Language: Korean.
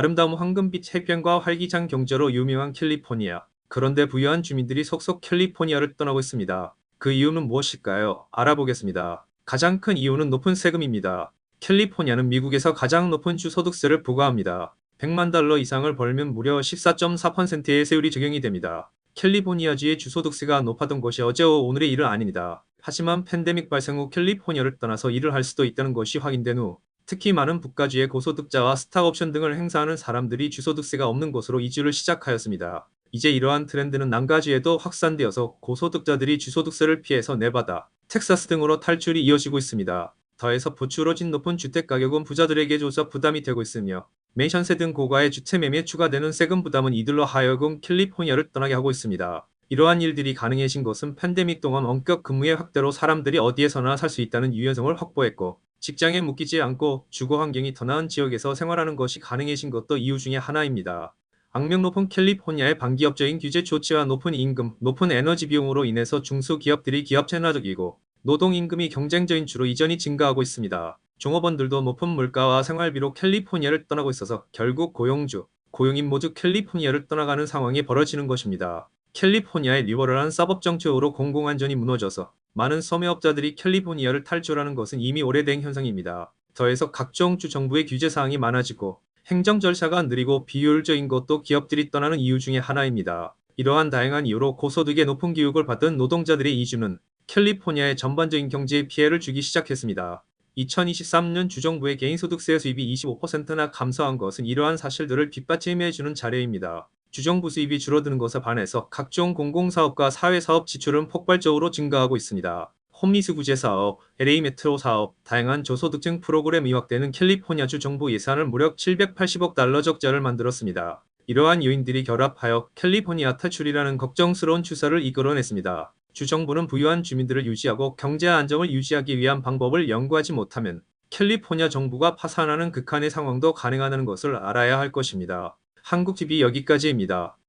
아름다운 황금빛 해변과 활기찬 경제로 유명한 캘리포니아. 그런데 부유한 주민들이 속속 캘리포니아를 떠나고 있습니다. 그 이유는 무엇일까요? 알아보겠습니다. 가장 큰 이유는 높은 세금입니다. 캘리포니아는 미국에서 가장 높은 주소득세를 부과합니다. 100만 달러 이상을 벌면 무려 14.4%의 세율이 적용이 됩니다. 캘리포니아주의 주소득세가 높았던 것이 어제와 오늘의 일은 아닙니다. 하지만 팬데믹 발생 후 캘리포니아를 떠나서 일을 할 수도 있다는 것이 확인된 후 특히 많은 북가주의 고소득자와 스탁옵션 등을 행사하는 사람들이 주소득세가 없는 곳으로 이주를 시작하였습니다. 이제 이러한 트렌드는 남가주에도 확산되어서 고소득자들이 주소득세를 피해서 네바다, 텍사스 등으로 탈출이 이어지고 있습니다. 더해서 부추러진 높은 주택 가격은 부자들에게 조사 부담이 되고 있으며 맨션세 등 고가의 주택 매매에 추가되는 세금 부담은 이들로 하여금 캘리포니아를 떠나게 하고 있습니다. 이러한 일들이 가능해진 것은 팬데믹 동안 원격 근무의 확대로 사람들이 어디에서나 살 수 있다는 유연성을 확보했고 직장에 묶이지 않고 주거 환경이 더 나은 지역에서 생활하는 것이 가능해진 것도 이유 중의 하나입니다. 악명 높은 캘리포니아의 반기업적인 규제 조치와 높은 임금, 높은 에너지 비용으로 인해서 중소기업들이 기업 채나적이고 노동임금이 경쟁적인 주로 이전이 증가하고 있습니다. 종업원들도 높은 물가와 생활비로 캘리포니아를 떠나고 있어서 결국 고용주, 고용인 모두 캘리포니아를 떠나가는 상황이 벌어지는 것입니다. 캘리포니아의 리버럴한 사법 정책으로 공공안전이 무너져서 많은 섬유업자들이 캘리포니아를 탈출하는 것은 이미 오래된 현상입니다. 더해서 각종 주 정부의 규제 사항이 많아지고 행정 절차가 느리고 비효율적인 것도 기업들이 떠나는 이유 중의 하나입니다. 이러한 다양한 이유로 고소득의 높은 교육을 받은 노동자들의 이주는 캘리포니아의 전반적인 경제에 피해를 주기 시작했습니다. 2023년 주정부의 개인소득세 수입이 25%나 감소한 것은 이러한 사실들을 뒷받침해주는 자료입니다. 주정부 수입이 줄어드는 것에 반해서 각종 공공사업과 사회사업 지출은 폭발적으로 증가하고 있습니다. 홈리스 구제 사업, LA 메트로 사업, 다양한 저소득층 프로그램 이확되는 캘리포니아주 정부 예산을 무려 780억 달러 적자를 만들었습니다. 이러한 요인들이 결합하여 캘리포니아 탈출이라는 걱정스러운 추세를 이끌어냈습니다. 주 정부는 부유한 주민들을 유지하고 경제 안정을 유지하기 위한 방법을 연구하지 못하면 캘리포니아 정부가 파산하는 극한의 상황도 가능하다는 것을 알아야 할 것입니다. 한국TV 여기까지입니다.